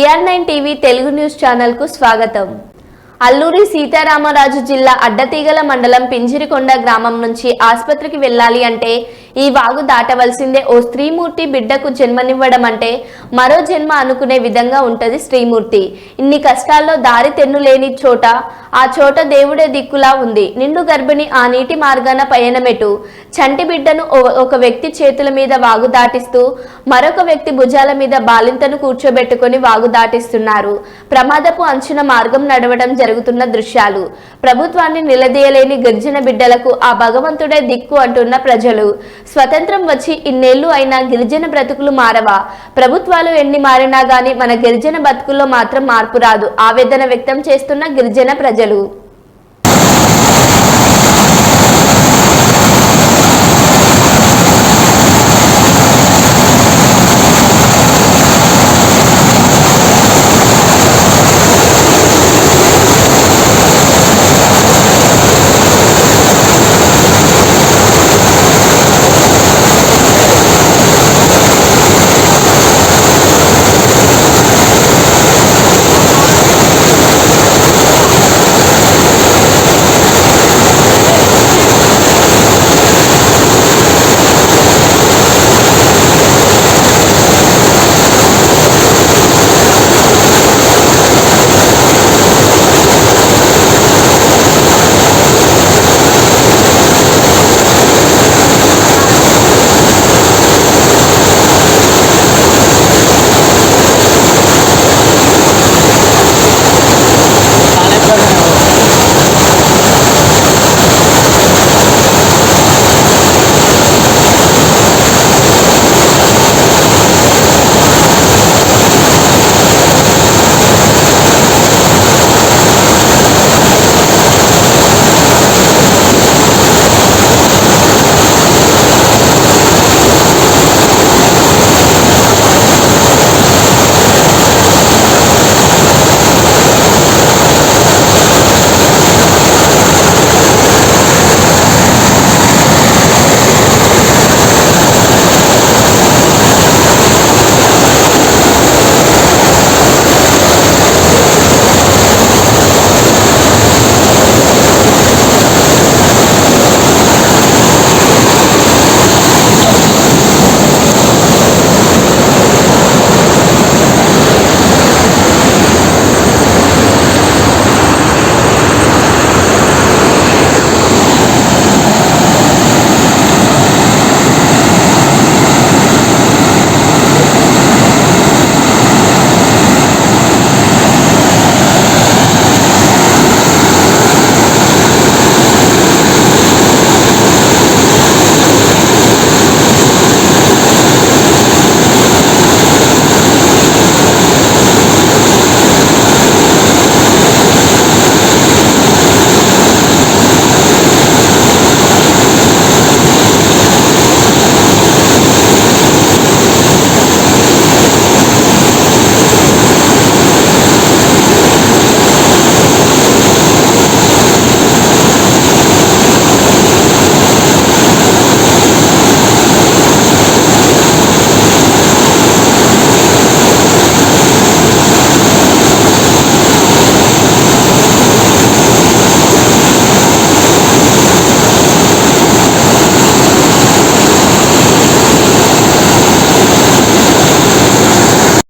B R nine TV Telugu news ఛానల్కు స్వాగతం. అల్లూరి సీతారామరాజు జిల్లా అడ్డతీగల మండలం పింజిరికొండ గ్రామం నుంచి ఆసుపత్రికి వెళ్ళాలి అంటే ఈ వాగు దాటవలసిందే. ఓ స్త్రీమూర్తి బిడ్డకు జన్మనివ్వడం అంటే మరో జన్మ అనుకునే విధంగా ఉంటది స్త్రీమూర్తి. ఇన్ని కష్టాల్లో దారి తెన్నులేని చోట ఆ చోట దేవుడే దిక్కులా ఉంది. నిండు గర్భిణి ఆ నీటి మార్గాన పయనమెటు. చంటి బిడ్డను ఓ- ఒక వ్యక్తి చేతుల మీద వాగు దాటిస్తూ మరొక వ్యక్తి భుజాల మీద బాలింతను కూర్చోబెట్టుకొని వాగు దాటిస్తున్నారు. ప్రమాదపు అంచున మార్గం నడవడం జరుగుతున్న దృశ్యాలు. ప్రభుత్వాన్ని నిలదీయలేని గిరిజన బిడ్డలకు ఆ భగవంతుడే దిక్కు అంటున్న ప్రజలు. స్వతంత్రం వచ్చి ఇన్నేళ్ళు అయినా గిరిజన బ్రతుకులు మారవా? ప్రభుత్వాలు ఎన్ని మారినా గాని మన గిరిజన బతుకుల్లో మాత్రం మార్పు రాదు. ఆవేదన వ్యక్తం చేస్తున్న గిరిజన ప్రజలు.